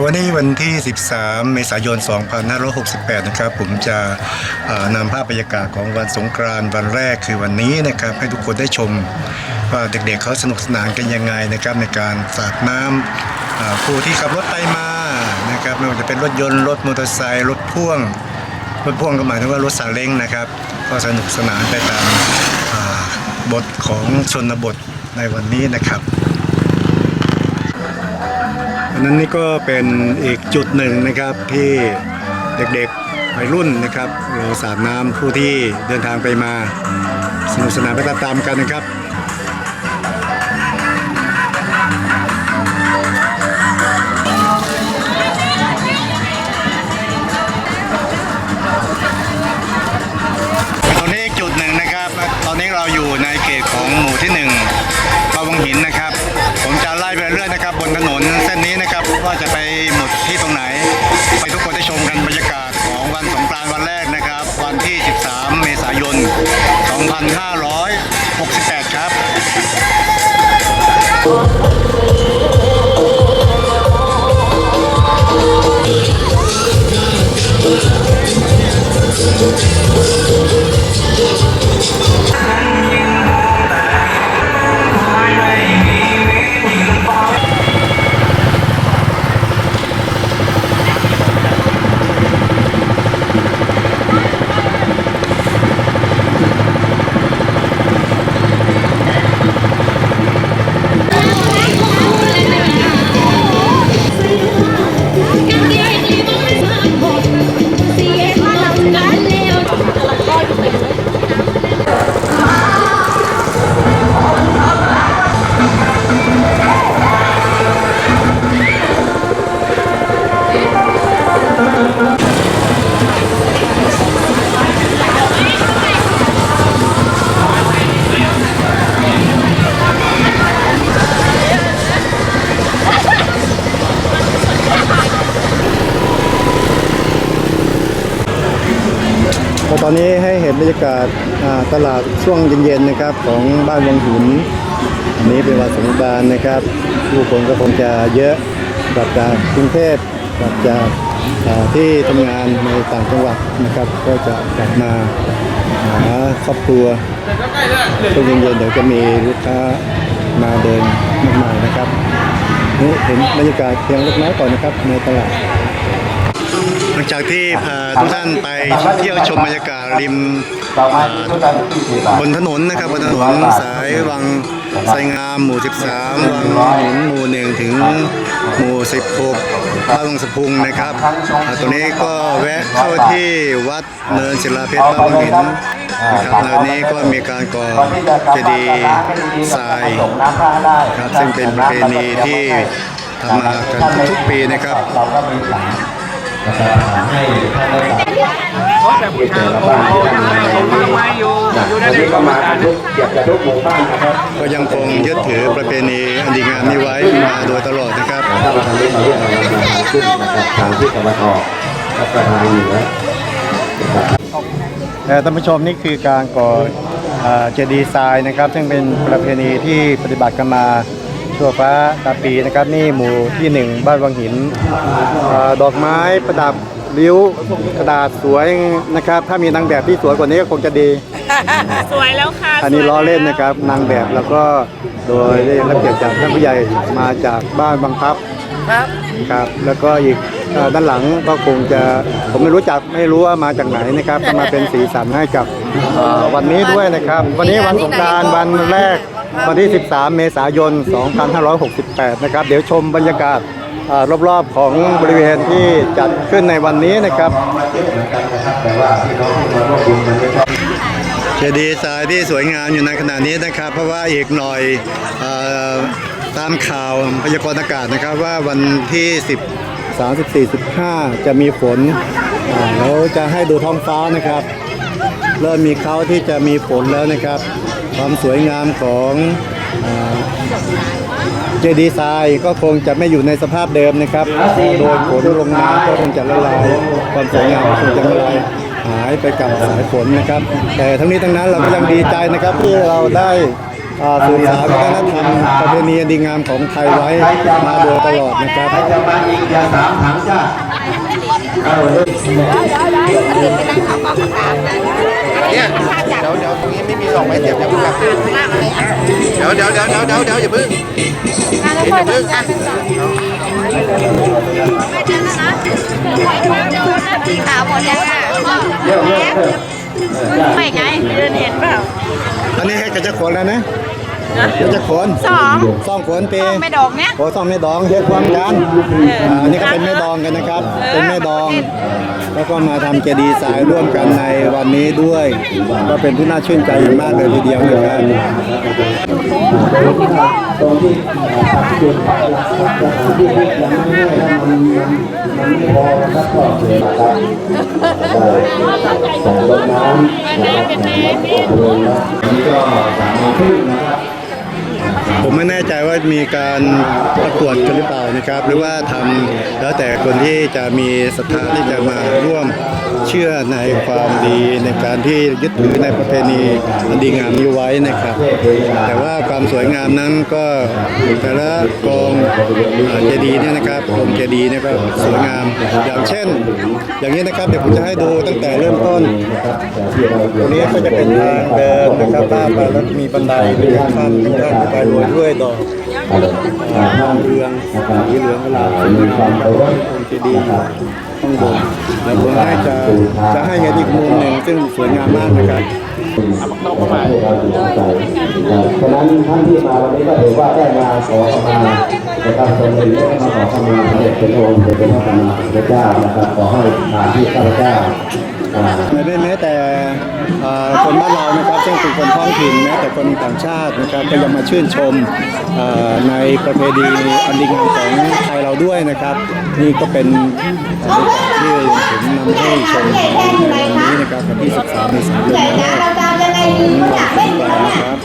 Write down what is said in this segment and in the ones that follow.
วันนี้วันที่ 13 เมษายน 2568 นะครับ ผมจะนำภาพบรรยากาศของวันสงกรานต์วันแรกคือวันนี้นะครับ ให้ทุกคนได้ชมว่าเด็กๆเขาสนุกสนานกันยังไงนะครับ ในการสาดน้ำผู้ที่ขับรถไปมานะครับไม่ว่าจะเป็นรถยนต์รถมอเตอร์ไซค์รถพ่วงรถพ่วงก็หมายถึงว่ารถซาเล้งนะครับ ก็สนุกสนานไปตามบทของชนบทในวันนี้นะครับ นั้นนี่ก็เป็นอีกจุดหนึ่งนะครับที่เด็กๆวัยรุ่นนะครับเราสาดน้ำผู้ที่เดินทางไปมาสนุกสนานไปตามๆกันนะครับ ตอนนี้ให้เห็นบรรยากาศตลาดช่วงเย็นๆนะครับของบ้านวังหินอันนี้เป็นวันสงกรานต์นะครับผู้คนก็คงจะเยอะกลับจากกรุงเทพกลับจากที่ทำงานในต่างจังหวัดนะครับ ก็จะกลับมาหาครอบครัวช่วงเย็นๆเดี๋ยวจะมีลูกค้ามาเดินมากมายนะครับนี่เห็นบรรยากาศเพียงเล็กน้อยก่อนนะครับในตลาด หลังจากที่พาทุกท่านไปเที่ยวชมบรรยากาศริมบนถนนนะครับบนถนนสายวังไสงามหมู่ 13 วังหนหมู่1ถึงหมู่ 16บ้านวังสะพุงนะครับตรงนี้ก็แวะเข้าที่วัดเนินศิลาเพชรบ้านวังหินนะครับแล้วนี้ก็มีการก่อเจดีย์ทรายครับซึ่งเป็นประเพณีที่ทำมากันทุกๆปีนะครับ นะครับให้ท่านได้สารที่เจอละบ้านที่ทำงานในนี้นะวันนี้ก็มากันทุกเกือบจะทุกหมู่บ้านนะครับก็ยังคงยึดถือประเพณีอันดีงามนี้ไว้มาโดยตลอดนะครับถ้ามาทางนี้มาเรียกเราทางขึ้นนะครับทางที่ตะวันออกแล้วก็ทางเหนือแต่ท่านผู้ชมนี่คือการก่อเจดีย์ทรายนะครับ ซึ่งเป็นประเพณีที่ปฏิบัติกันมา ชั่วฟ้าตาปีนะครับนี่หมู่ที่หนึ่งบ้านวังหินเออดอกไม้ประดับริ้วกระดาษสวยนะครับ ถ้ามีนางแบบที่สวยกว่านี้ก็คงจะดี สวยแล้วค่ะอันนี้สวยล้อเล่นแวนะครับนางแบบแล้วก็โดยได้รับเกียรติจากท่านผู้ใหญ่มาจากบ้านบางพลับครับครับ แล้วก็อีกเอ่อด้านหลังก็คงจะผมไม่รู้จักไม่รู้ว่ามาจากไหนนะครับก็มาเป็นสีสันให้กับเอ่อวันนี้ด้วยนะครับ วันนี้วันสงกรารวันแรก วันที่ 13 เมษายน 2568 นะครับ เดี๋ยวชมบรรยากาศเอ่อรอบๆของบริเวณที่จัดขึ้นในวันนี้นะครับแต่ว่าพี่น้องที่มาร่วมบุญมันไม่ใช่เจดีย์ทรายที่สวยงามอยู่ในขณะนี้นะครับ เพราะว่าอีกหน่อยเออตามข่าวพยากรณ์อากาศนะครับว่าวันที่ 10 34 15 จะมีฝนอ่าแล้วจะให้ดูท้องฟ้านะครับ เริ่มมีเขาที่จะมีฝนแล้วนะครับ ความสวยงามของเจดีย์ทรายก็คงจะไม่อยู่ในสภาพเดิมนะครับ โดยฝนลงมาก็คงจะละลายความสวยงามคงจะละลายหายไปกับสายฝนนะครับ แต่ทั้งนี้ทั้งนั้นเราก็ยังดีใจนะครับที่เราได้สืบสานวัฒนธรรมประเพณีดีงามของไทยไว้มาโดยตลอดนะครับ ใครจะมาอีกอย่าสามถังจ้าเอาเลยเนี่ยเดี๋ยวเดี๋ยวตรงนี้ไม่มีสองไม้เสียบอย่าเพิ่งครับเดี๋ยวเดี๋ยวเดี๋ยวเดี๋ยวเดี๋ยวเดี๋ยวอย่าเพิ่งอย่าเพิ่งอะสีขาวหมดแล้วค่ะเดี๋ยวเดี๋ยวเดี๋ยวไงเดินเห็นเปล่าอันนี้ให้กระจะขนแล้วนะ กระจะขนสองสองขนเปไม่ดอกเนี้ยโอ้สองแม่ดองเฮ็ดความกันอ่าอันนี้ก็เป็นแม่ดองกันนะครับ เป็นแม่ดอง แล้วก็มาทำเจดีย์ทรายร่วมกันในวันนี้ด้วย ก็เป็นที่น่าชื่นใจอย่างมากเลยทีเดียวนะครับตรงที่จุดปักหลักสถานที่ยังไม่ได้นะมันมันมันไม่พอนะครับก็เสียนะครับแต่รถน้ำอันนี้ก็สามโมงครึ่งนะครับ ผมไม่แน่ใจว่ามีการประกวดกันหรือเปล่านะครับ หรือว่าทำแล้วแต่คนที่จะมีศรัทธาที่จะมาร่วม เชื่อในความดีในการที่ยึดถือในประเพณีอันดีงามนี้ไว้นะครับ แต่ว่าความสวยงามนั้นก็แต่ละกองเอ่อเจดีย์เนี่ยนะครับองค์เจดีย์เนี่ยก็สวยงาม อย่างเช่น อย่างนี้นะครับเดี๋ยวผมจะให้ดูตั้งแต่เริ่มต้นตรงนี้ก็จะเป็นทางเดินนะครับลาดไปแล้วมีบันไดเป็นทางขั้นทางขึ้นไปโรยด้วยดอกทางเรืองสีเหลืองเวลาสวยงามองค์เจดีย์ ข้างบนแล้วผมให้จะจะให้เห็นอีกมุมหนึ่งซึ่งสวยงามมากนะครับฉะนั้นท่านที่มาวันนี้ก็ถือว่าได้มาขอขมานะครับตรงนี้ได้มาขอขมาพระเดชเป็นองค์เป็นพระสัมมพระเจ้านะครับขอให้ทานที่ข้าพเจ้าไม่ได้แม้แต่ คนบ้านเรานะครับซึ่งเป็นคนท้องถิ่นแม้แต่คนต่างชาตินะครับก็ยังมาชื่นชมในประเพณีอันดีงามของไทยเราด้วยนะครับ นี่ก็เป็นบรรยากาศที่ผมนำให้ชมในวันนี้นะครับวันที่ 13เมษายนนี้เราจะยังไงดีอยากเล่นกันเนี่ยครับ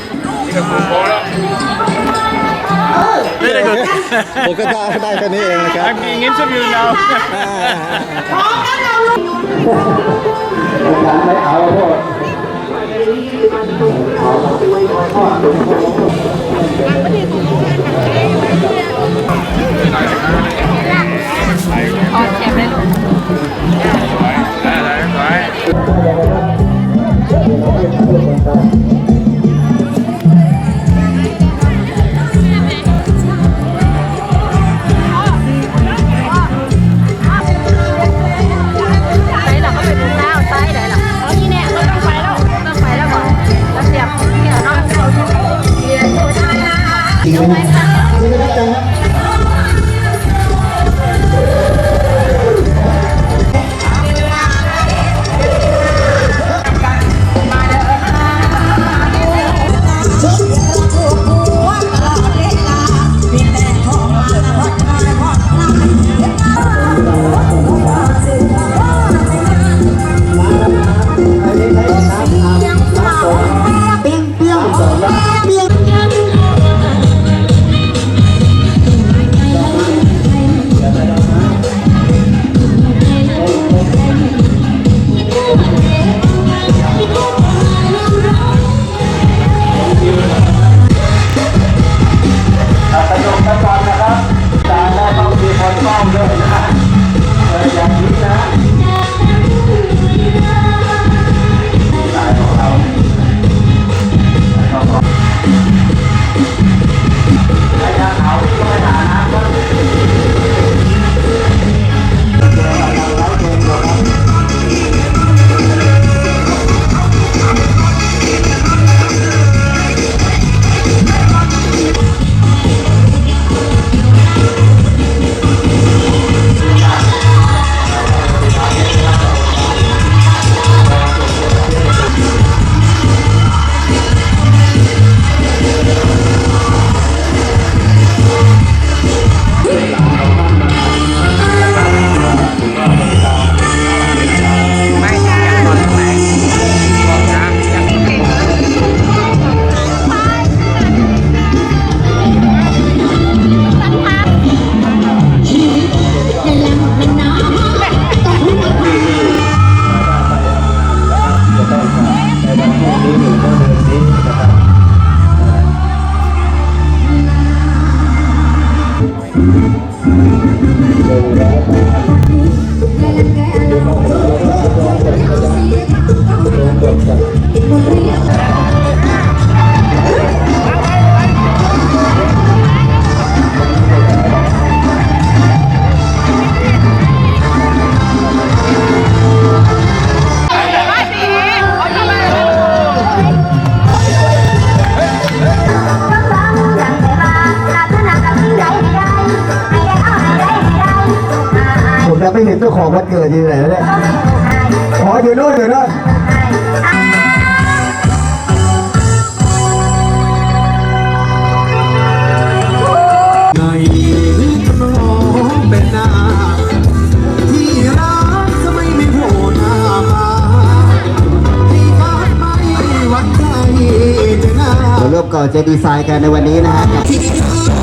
ผมก็ได้ได้แค่นี้เองนะครับ Ingen interview now กาไม่เอาโทษ อ๋อเจ็บเลยลูกไป ไม่ได้ใจนะ ผมจะไม่เห็นเจ้าของวันเกิดอยู่ไหนแล้วเนี่ยขออยู่นู่นอยู่โน่น จะดีไซน์กันในวันนี้นะครับ